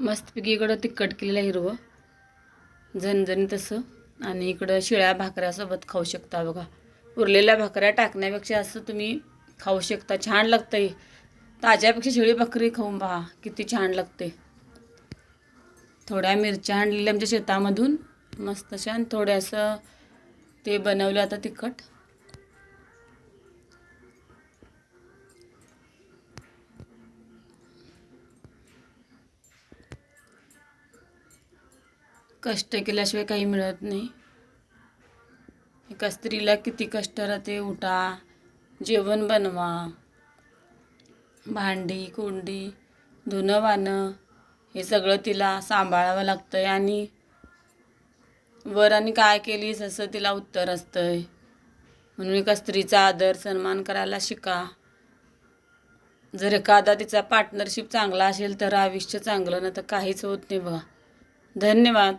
मस्तपैकी इकडं तिखट केलेलं हिरवं. झणझणी तसं. आणि इकडं शिळ्या भाकऱ्यासोबत खाऊ शकता बघा. उरलेल्या भाकऱ्या टाकण्यापेक्षा असं तुम्ही खाऊ शकता. छान लागतं ताज्यापेक्षा शिळी भाकरी खाऊन पहा. किती छान लागते थोड्या मिरच्या आणलेल्या आमच्या शेतामधून. मस्त छान थोड्यासं ते बनवलं आता तिखट. कष्ट केल्याशिवाय काही मिळत नाही. एका स्त्रीला किती कष्ट राहते? उठा जेवण बनवा भांडी कुंडी धुणं वाणं हे सगळं तिला सांभाळावं लागतं आहे आणि वर आणि काय केलीस असं तिला उत्तर असतं आहे म्हणून एका स्त्रीचा आदर सन्मान करायला शिका. जर एखादा तिचा पार्टनरशिप चांगला असेल तर आयुष्य चांगलं ना तर काहीच होत नाही बघा. धन्यवाद.